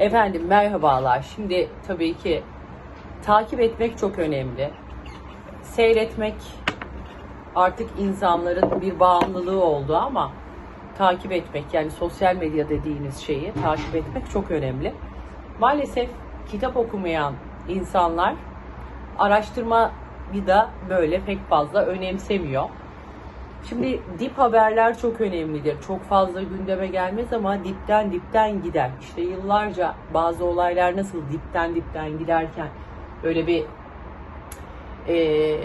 Efendim merhabalar. Şimdi tabii ki takip etmek çok önemli. Seyretmek artık insanların bir bağımlılığı oldu ama takip etmek yani sosyal medya dediğiniz şeyi takip etmek çok önemli. Maalesef kitap okumayan insanlar araştırmayı da böyle pek fazla önemsemiyor. Şimdi dip haberler çok önemlidir. Çok fazla gündeme gelmez ama dipten dipten gider. İşte yıllarca bazı olaylar nasıl dipten dipten giderken böyle bir e,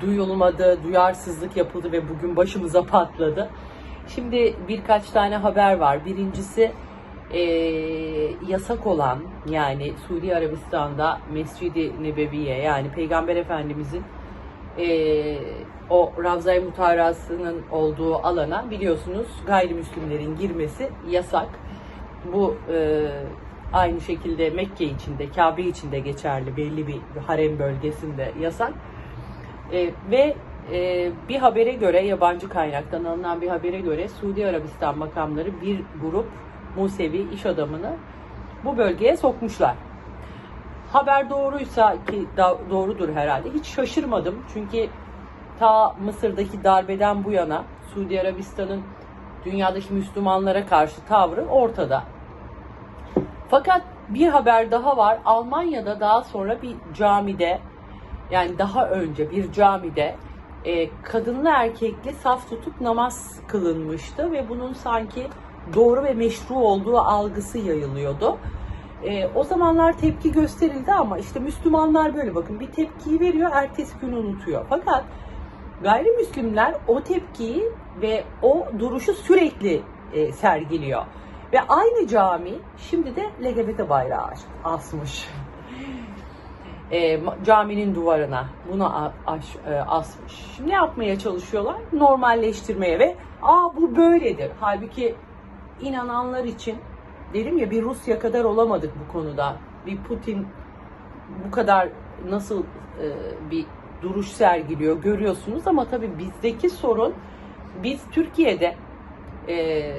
duyulmadı, duyarsızlık yapıldı ve bugün başımıza patladı. Şimdi birkaç tane haber var. Birincisi e, yasak olan yani Suudi Arabistan'da Mescid-i Nebeviye yani Peygamber Efendimizin e, o Ravza-i Mutarası'nın olduğu alana biliyorsunuz gayrimüslimlerin girmesi yasak. Bu e, aynı şekilde Mekke içinde, Kabe içinde geçerli belli bir harem bölgesinde yasak. E, ve e, bir habere göre, yabancı kaynaktan alınan bir habere göre Suudi Arabistan makamları bir grup Musevi iş adamını bu bölgeye sokmuşlar. Haber doğruysa ki da- doğrudur herhalde. Hiç şaşırmadım. Çünkü ta Mısır'daki darbeden bu yana Suudi Arabistan'ın dünyadaki Müslümanlara karşı tavrı ortada. Fakat bir haber daha var. Almanya'da daha sonra bir camide yani daha önce bir camide e, kadınlı erkekli saf tutup namaz kılınmıştı ve bunun sanki doğru ve meşru olduğu algısı yayılıyordu. E, o zamanlar tepki gösterildi ama işte Müslümanlar böyle bakın bir tepkiyi veriyor, ertesi gün unutuyor. Fakat gayrimüslimler o tepkiyi ve o duruşu sürekli e, sergiliyor. Ve aynı cami şimdi de LGBT bayrağı as- asmış. E, caminin duvarına bunu aş- e, asmış. Şimdi ne yapmaya çalışıyorlar? Normalleştirmeye ve aa bu böyledir. Halbuki inananlar için dedim ya bir Rusya kadar olamadık bu konuda. Bir Putin bu kadar nasıl e, bir duruş sergiliyor görüyorsunuz ama tabii bizdeki sorun biz Türkiye'de e,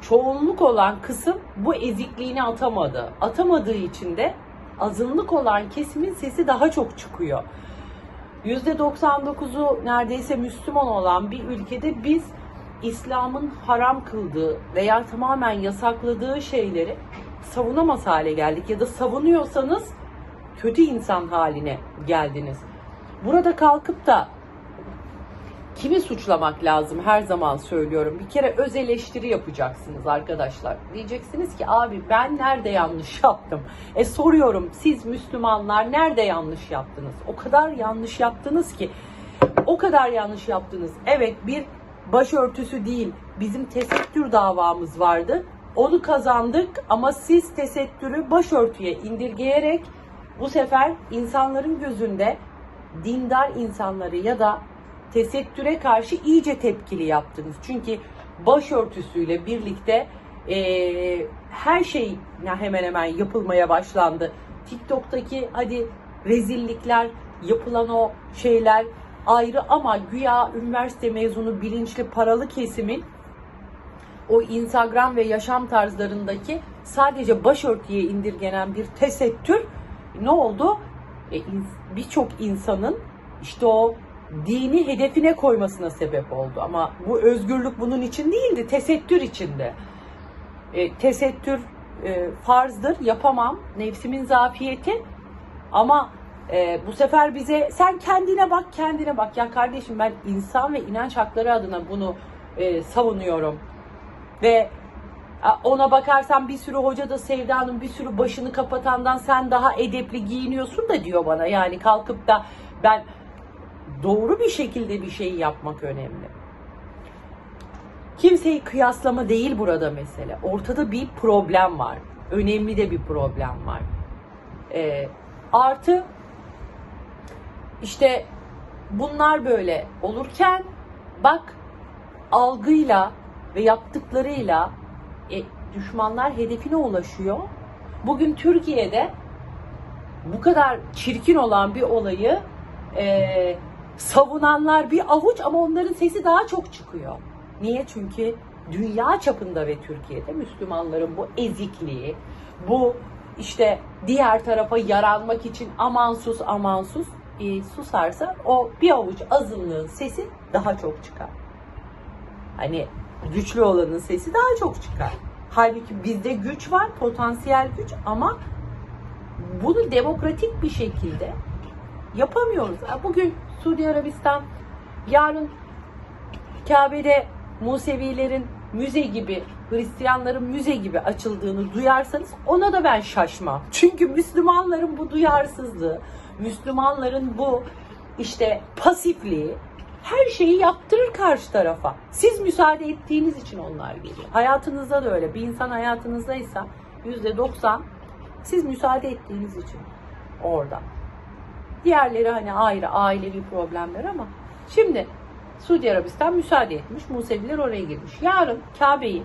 çoğunluk olan kısım bu ezikliğini atamadı. Atamadığı için de azınlık olan kesimin sesi daha çok çıkıyor. %99'u neredeyse Müslüman olan bir ülkede biz İslam'ın haram kıldığı veya tamamen yasakladığı şeyleri savunamaz hale geldik ya da savunuyorsanız kötü insan haline geldiniz. Burada kalkıp da kimi suçlamak lazım her zaman söylüyorum. Bir kere öz eleştiri yapacaksınız arkadaşlar. Diyeceksiniz ki abi ben nerede yanlış yaptım? E soruyorum siz Müslümanlar nerede yanlış yaptınız? O kadar yanlış yaptınız ki o kadar yanlış yaptınız. Evet bir başörtüsü değil bizim tesettür davamız vardı. Onu kazandık ama siz tesettürü başörtüye indirgeyerek bu sefer insanların gözünde dindar insanları ya da tesettüre karşı iyice tepkili yaptınız. Çünkü başörtüsüyle birlikte eee, her şey hemen hemen yapılmaya başlandı. TikTok'taki hadi rezillikler, yapılan o şeyler ayrı ama güya üniversite mezunu bilinçli paralı kesimin o Instagram ve yaşam tarzlarındaki sadece başörtüye indirgenen bir tesettür ne oldu? E, Birçok insanın işte o dini hedefine koymasına sebep oldu. Ama bu özgürlük bunun için değildi, tesettür içinde. E, tesettür e, farzdır, yapamam. Nefsimin zafiyeti. Ama e, bu sefer bize sen kendine bak, kendine bak. Ya kardeşim ben insan ve inanç hakları adına bunu e, savunuyorum. Ve ona bakarsan bir sürü hoca da Sevda'nın bir sürü başını kapatandan sen daha edepli giyiniyorsun da diyor bana. Yani kalkıp da ben doğru bir şekilde bir şey yapmak önemli. Kimseyi kıyaslama değil burada mesele. Ortada bir problem var. Önemli de bir problem var. Ee, artı işte bunlar böyle olurken bak algıyla ve yaptıklarıyla e, düşmanlar hedefine ulaşıyor. Bugün Türkiye'de bu kadar çirkin olan bir olayı e, savunanlar bir avuç ama onların sesi daha çok çıkıyor. Niye? Çünkü dünya çapında ve Türkiye'de Müslümanların bu ezikliği, bu işte diğer tarafa yaranmak için aman sus aman sus e, susarsa o bir avuç azınlığın sesi daha çok çıkar. Hani güçlü olanın sesi daha çok çıkar. Halbuki bizde güç var, potansiyel güç ama bunu demokratik bir şekilde yapamıyoruz. Bugün Suudi Arabistan, yarın Kabe'de Musevilerin müze gibi, Hristiyanların müze gibi açıldığını duyarsanız ona da ben şaşmam. Çünkü Müslümanların bu duyarsızlığı, Müslümanların bu işte pasifliği her şeyi yaptırır karşı tarafa. Siz müsaade ettiğiniz için onlar geliyor. Hayatınızda da öyle. Bir insan hayatınızdaysa yüzde doksan siz müsaade ettiğiniz için orada. Diğerleri hani ayrı ailevi problemler ama şimdi Suudi Arabistan müsaade etmiş. Museviler oraya girmiş. Yarın Kabe'yi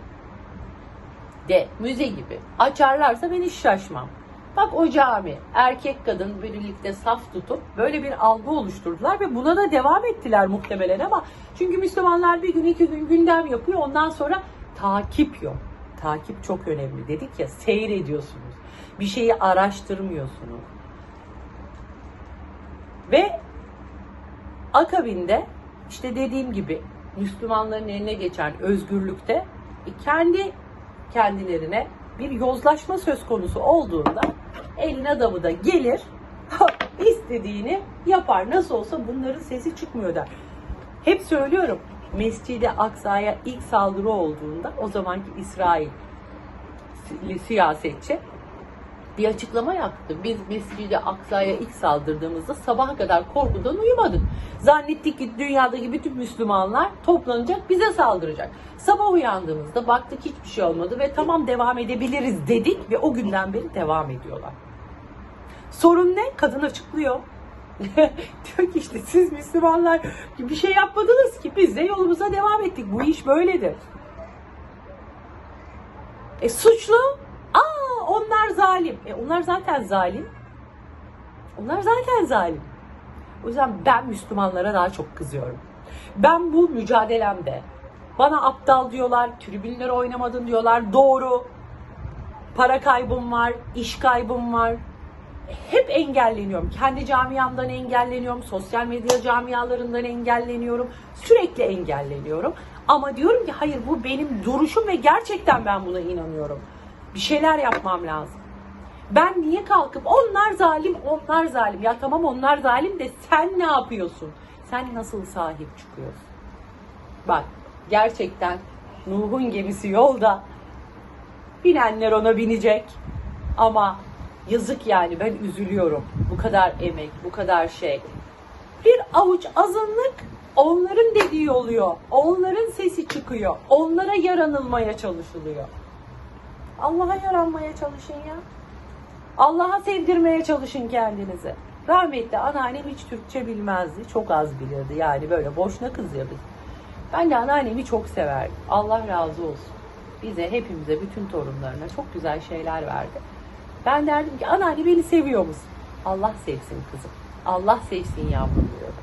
de müze gibi açarlarsa ben hiç şaşmam. Bak o cami erkek kadın birlikte saf tutup böyle bir algı oluşturdular ve buna da devam ettiler muhtemelen ama çünkü Müslümanlar bir gün iki gün gündem yapıyor ondan sonra takip yok. Takip çok önemli dedik ya seyrediyorsunuz. Bir şeyi araştırmıyorsunuz. Ve akabinde işte dediğim gibi Müslümanların eline geçen özgürlükte e, kendi kendilerine bir yozlaşma söz konusu olduğunda elin adamı da gelir istediğini yapar. Nasıl olsa bunların sesi çıkmıyor der. Hep söylüyorum Mescid-i Aksa'ya ilk saldırı olduğunda o zamanki İsrail si- siyasetçi bir açıklama yaptı. Biz Mescid-i Aksa'ya ilk saldırdığımızda sabaha kadar korkudan uyumadık. Zannettik ki dünyadaki bütün Müslümanlar toplanacak bize saldıracak. Sabah uyandığımızda baktık hiçbir şey olmadı ve tamam devam edebiliriz dedik ve o günden beri devam ediyorlar. Sorun ne? Kadın açıklıyor. Diyor ki işte siz Müslümanlar bir şey yapmadınız ki biz de yolumuza devam ettik. Bu iş böyledir. E suçlu? Aa onlar zalim. E onlar zaten zalim. Onlar zaten zalim. O yüzden ben Müslümanlara daha çok kızıyorum. Ben bu mücadelemde bana aptal diyorlar, tribünlere oynamadın diyorlar. Doğru. Para kaybım var, iş kaybım var. Hep engelleniyorum. Kendi camiamdan engelleniyorum. Sosyal medya camialarından engelleniyorum. Sürekli engelleniyorum. Ama diyorum ki hayır bu benim duruşum ve gerçekten ben buna inanıyorum. Bir şeyler yapmam lazım. Ben niye kalkıp onlar zalim, onlar zalim. Ya tamam onlar zalim de sen ne yapıyorsun? Sen nasıl sahip çıkıyorsun? Bak gerçekten Nuh'un gemisi yolda. Binenler ona binecek. Ama yazık yani ben üzülüyorum. Bu kadar emek, bu kadar şey. Bir avuç azınlık onların dediği oluyor. Onların sesi çıkıyor. Onlara yaranılmaya çalışılıyor. Allah'a yaranmaya çalışın ya. Allah'a sevdirmeye çalışın kendinizi. Rahmetli anneannem hiç Türkçe bilmezdi. Çok az bilirdi yani böyle boşuna kızıyordu. Ben de anneannemi çok severdim. Allah razı olsun. Bize hepimize bütün torunlarına çok güzel şeyler verdi. Ben derdim ki anneanne beni seviyor musun? Allah sevsin kızım. Allah sevsin yavrum diyordu.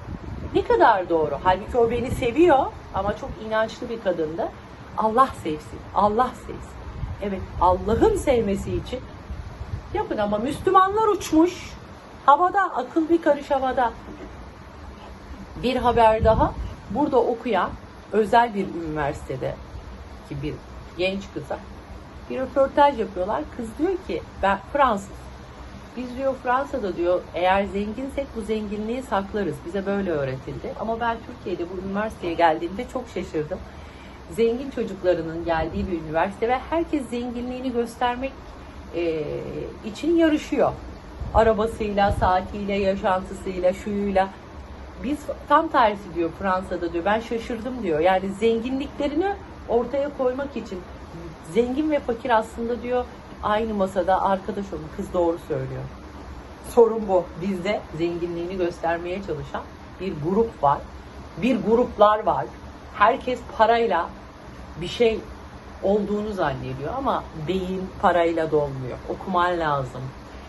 Ne kadar doğru. Halbuki o beni seviyor ama çok inançlı bir kadındı. Allah sevsin. Allah sevsin. Evet Allah'ın sevmesi için yapın ama Müslümanlar uçmuş. Havada akıl bir karış havada. Bir haber daha. Burada okuyan özel bir üniversitede ki bir genç kıza bir röportaj yapıyorlar. Kız diyor ki ben Fransız. Biz diyor Fransa'da diyor eğer zenginsek bu zenginliği saklarız. Bize böyle öğretildi. Ama ben Türkiye'de bu üniversiteye geldiğimde çok şaşırdım. Zengin çocuklarının geldiği bir üniversite ve herkes zenginliğini göstermek e, için yarışıyor. Arabasıyla, saatiyle, yaşantısıyla, şuyuyla. Biz tam tersi diyor Fransa'da diyor. Ben şaşırdım diyor. Yani zenginliklerini ortaya koymak için zengin ve fakir aslında diyor aynı masada arkadaş olun. Kız doğru söylüyor. Sorun bu. Bizde zenginliğini göstermeye çalışan bir grup var. Bir gruplar var. Herkes parayla bir şey olduğunu zannediyor ama beyin parayla dolmuyor. Okuman lazım.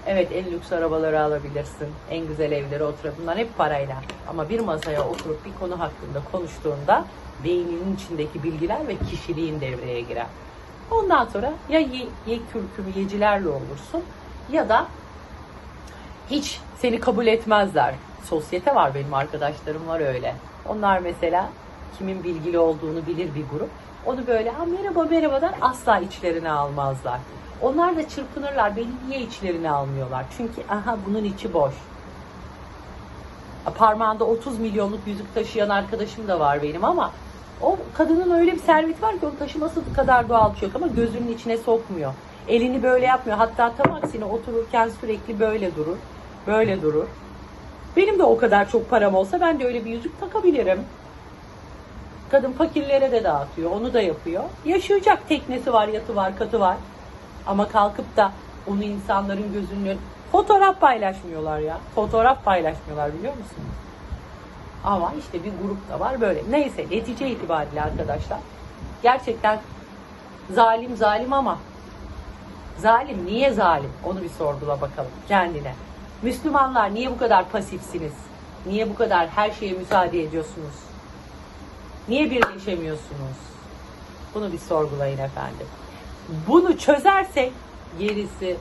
Evet en lüks arabaları alabilirsin. En güzel evlere oturup bunlar hep parayla. Ama bir masaya oturup bir konu hakkında konuştuğunda beyninin içindeki bilgiler ve kişiliğin devreye girer. Ondan sonra ya ye, ye kürkümü yecilerle olursun ya da hiç seni kabul etmezler. Sosyete var benim arkadaşlarım var öyle. Onlar mesela kimin bilgili olduğunu bilir bir grup. Onu böyle ha merhaba merhaba der asla içlerine almazlar. Onlar da çırpınırlar. Beni niye içlerine almıyorlar? Çünkü aha bunun içi boş. Parmağında 30 milyonluk yüzük taşıyan arkadaşım da var benim ama o kadının öyle bir serveti var ki onu taşıması kadar doğal bir şey yok ama gözünün içine sokmuyor. Elini böyle yapmıyor. Hatta tam aksine otururken sürekli böyle durur. Böyle durur. Benim de o kadar çok param olsa ben de öyle bir yüzük takabilirim. Kadın fakirlere de dağıtıyor. Onu da yapıyor. Yaşayacak teknesi var, yatı var, katı var. Ama kalkıp da onu insanların gözünün fotoğraf paylaşmıyorlar ya. Fotoğraf paylaşmıyorlar biliyor musunuz? Ama işte bir grup da var böyle. Neyse netice itibariyle arkadaşlar. Gerçekten zalim zalim ama zalim niye zalim? Onu bir sorgula bakalım kendine. Müslümanlar niye bu kadar pasifsiniz? Niye bu kadar her şeye müsaade ediyorsunuz? Niye birleşemiyorsunuz? Bunu bir sorgulayın efendim. Bunu çözersek gerisi